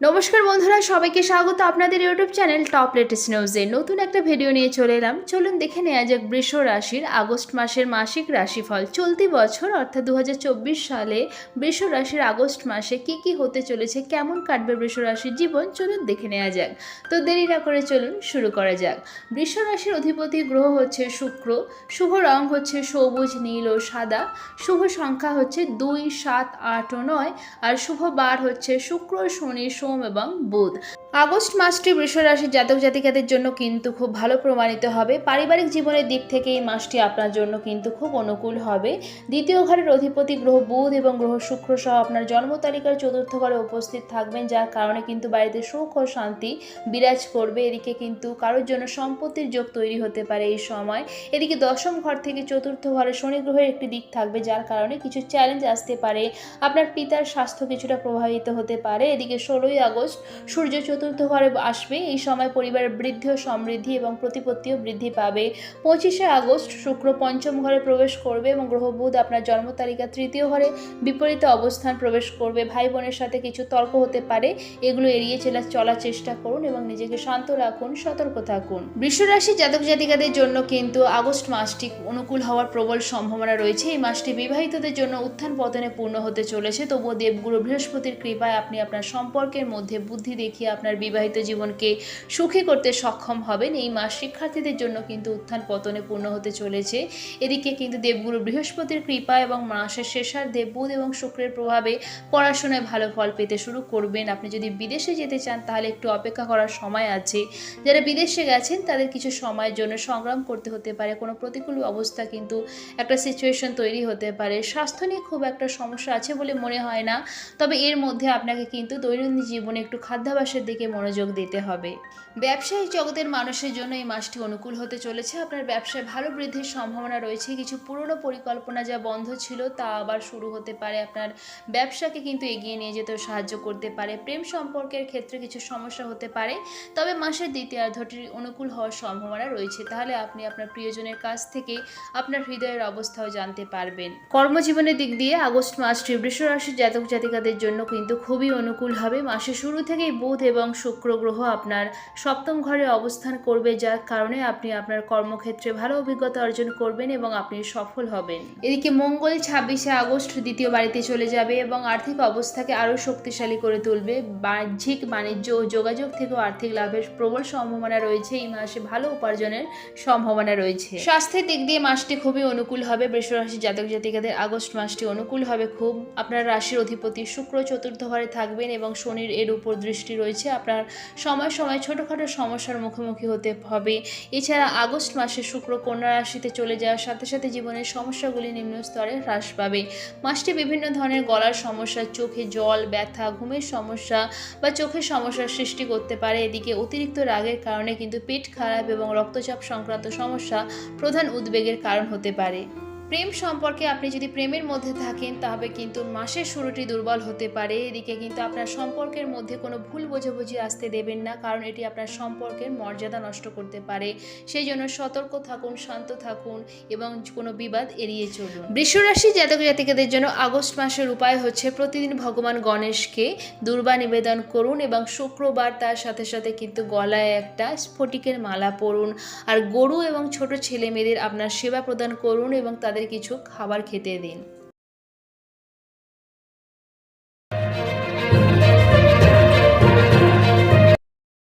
নমস্কার বন্ধুরা, সবাইকে স্বাগত আপনাদের ইউটিউব চ্যানেল টপ লেটেস্ট নিউজে নতুন একটা ভিডিও নিয়ে চলে এলাম। চলুন দেখে নেওয়া যাক বৃষ রাশির আগস্ট মাসের মাসিক রাশিফল। চলতি বছর, অর্থাৎ দু হাজার চব্বিশ সালে বৃষ রাশির আগস্ট মাসে কি কি হতে চলেছে, কেমন কাটবে বৃষ রাশির জীবন, চলুন দেখে নেওয়া যাক। তো দেরি না করে চলুন শুরু করা যাক। বৃষ রাশির অধিপতি গ্রহ হচ্ছে শুক্র। শুভ রং হচ্ছে সবুজ, নীল ও সাদা। শুভ সংখ্যা হচ্ছে দুই, সাত, আট ও নয়। আর শুভ বার হচ্ছে শুক্র, শনি সোম এবং বুধ আগস্ট মাসটি বৃষ রাশির জাতক জাতিকাদের জন্য কিন্তু খুব ভালো প্রমাণিত হবে। পারিবারিক জীবনের দিক থেকে এই মাসটি আপনার জন্য কিন্তু খুব অনুকূল হবে। দ্বিতীয় ঘরের অধিপতি গ্রহ বুধ এবং গ্রহ শুক্র সহ আপনার জন্ম তালিকার চতুর্থ ঘরে উপস্থিত থাকবেন, যার কারণে কিন্তু বাড়িতে সুখ ও শান্তি বিরাজ করবে। এদিকে কিন্তু কারোর জন্য সম্পত্তির যোগ তৈরি হতে পারে এই সময়। এদিকে দশম ঘর থেকে চতুর্থ ঘরে শনি গ্রহের একটি দিক থাকবে, যার কারণে কিছু চ্যালেঞ্জ আসতে পারে। আপনার পিতার স্বাস্থ্য কিছুটা প্রভাবিত হতে পারে। এদিকে ষোলোই আগস্ট সূর্য চতুর্থ ঘরে আসবে। এই সময় পরিবারের বৃদ্ধি ও সমৃদ্ধি এবং প্রতিপত্তিও বৃদ্ধি পাবে। পঁচিশে আগস্ট শুক্র পঞ্চম ঘরে প্রবেশ করবে এবং গ্রহ বুধ আপনার জন্ম তালিকা তৃতীয় ঘরে বিপরীত অবস্থান প্রবেশ করবে। ভাই বোনের সাথে কিছু তর্ক হতে পারে। এগুলো এড়িয়ে চলা চলার চেষ্টা করুন এবং নিজেকে শান্ত রাখুন, সতর্ক থাকুন। বৃষরাশি জাতক জাতিকাদের জন্য কিন্তু আগস্ট মাসটি অনুকূল হওয়ার প্রবল সম্ভাবনা রয়েছে। এই মাসটি বিবাহিতদের জন্য উত্থান পতনে পূর্ণ হতে চলেছে। তবুও দেবগুরু বৃহস্পতির কৃপায় আপনি আপনার সম্পর্কের মধ্যে বুদ্ধি দেখিয়ে আপনার বিবাহিত জীবনকে সুখী করতে সক্ষম হবেন। এই মাস শিক্ষার্থীদের জন্য কিন্তু উত্থান পতনে পূর্ণ হতে চলেছে। এদিকে কিন্তু দেবগুরু বৃহস্পতির কৃপা এবং মাসের শেষার্ধে বুধ এবং শুক্রের প্রভাবে পড়াশোনায় ভালো ফল পেতে শুরু করবেন। আপনি যদি বিদেশে যেতে চান, তাহলে একটু অপেক্ষা করার সময় আছে। যারা বিদেশে গেছেন, তাদের কিছু সময়ের জন্য সংগ্রাম করতে হতে পারে। কোনো প্রতিকূল অবস্থা কিন্তু একটা সিচুয়েশন তৈরি হতে পারে। স্বাস্থ্য নিয়ে খুব একটা সমস্যা আছে বলে মনে হয় না। তবে এর মধ্যে আপনাকে কিন্তু দৈনন্দিন জীবনে একটু খাদ্যাভাসের দিকে মনোযোগ দিতে হবে। ব্যবসায়িক জগতের মানুষের জন্য এই মাসটি অনুকূল হতে চলেছে। আপনার ব্যবসায় ভালো বৃদ্ধির সম্ভাবনা রয়েছে। কিছু পুরনো পরিকল্পনা যা বন্ধ ছিল তা আবার শুরু হতে পারে। আপনার ব্যবসাকে কিন্তু এগিয়ে নিয়ে যেতেও সাহায্য করতে পারে। প্রেম সম্পর্কের ক্ষেত্রে কিছু সমস্যা হতে পারে। তবে মাসের দ্বিতীয়ার্ধটির অনুকূল হওয়ার সম্ভাবনা রয়েছে। তাহলে আপনি আপনার প্রিয়জনের কাছ থেকে আপনার হৃদয়ের অবস্থাও জানতে পারবেন। কর্মজীবনের দিক দিয়ে আগস্ট মাসটি বৃষ রাশির জাতক জাতিকাদের জন্য কিন্তু খুবই অনুকূল হবে। মাসের শুরু থেকেই বুধ এবং শুক্র গ্রহ আপনার সপ্তম ঘরে অবস্থান করবে, যার কারণে আপনি আপনার কর্মক্ষেত্রে ভালো অভিজ্ঞতা অর্জন করবেন এবং আপনি সফল হবেন। এদিকে মঙ্গল ছাব্বিশে আগস্ট দ্বিতীয় বাড়িতে চলে যাবে এবং আর্থিক অবস্থাকে আরও শক্তিশালী করে তুলবে। বাহ্যিক বাণিজ্য ও যোগাযোগ থেকেও আর্থিক লাভের প্রবল সম্ভাবনা রয়েছে। এই মাসে ভালো উপার্জনের সম্ভাবনা রয়েছে। স্বাস্থ্যের দিক দিয়ে মাসটি খুবই অনুকূল হবে। বৃষরাশি জাতক জাতিকাদের আগস্ট মাসটি অনুকূল হবে খুব। আপনার রাশির অধিপতি শুক্র চতুর্থ ঘরে থাকবেন এবং শনির এর উপর দৃষ্টি রয়েছে। আপনার সময় সময় ছোটোখাটো সমস্যার মুখোমুখি হতে হবে। এছাড়া আগস্ট মাসে শুক্র কন্যা রাশিতে চলে যাওয়ার সাথে সাথে জীবনের সমস্যাগুলি নিম্ন স্তরে হ্রাস পাবে। মাসটি বিভিন্ন ধরনের গলার সমস্যা, চোখে জল, ব্যথা, ঘুমের সমস্যা বা চোখের সমস্যার সৃষ্টি করতে পারে। এদিকে অতিরিক্ত রাগের কারণে কিন্তু পেট খারাপ এবং রক্তচাপ সংক্রান্ত সমস্যা প্রধান উদ্বেগের কারণ হতে পারে। প্রেম সম্পর্কে আপনি যদি প্রেমের মধ্যে থাকেন, তাহলে কিন্তু মাসের শুরুটি দুর্বল হতে পারে। এদিকে কিন্তু আপনার সম্পর্কের মধ্যে কোনো ভুল বোঝাবুঝি আসতে দেবেন না, কারণ এটি আপনার সম্পর্কের মর্যাদা নষ্ট করতে পারে। সেই জন্য সতর্ক থাকুন, শান্ত থাকুন এবং কোনো বিবাদ এড়িয়ে চলুন। বৃষরাশি জাতক জাতিকাদের জন্য আগস্ট মাসের উপায় হচ্ছে প্রতিদিন ভগবান গণেশকে দুর্বা নিবেদন করুন এবং শুক্রবার তার সাথে সাথে কিন্তু গলায় একটা স্ফটিকের মালা পরুন। আর গরু এবং ছোট ছেলে মেয়েদের আপনার সেবা প্রদান করুন এবং তাদের কিছু খাবার খেতে দিন।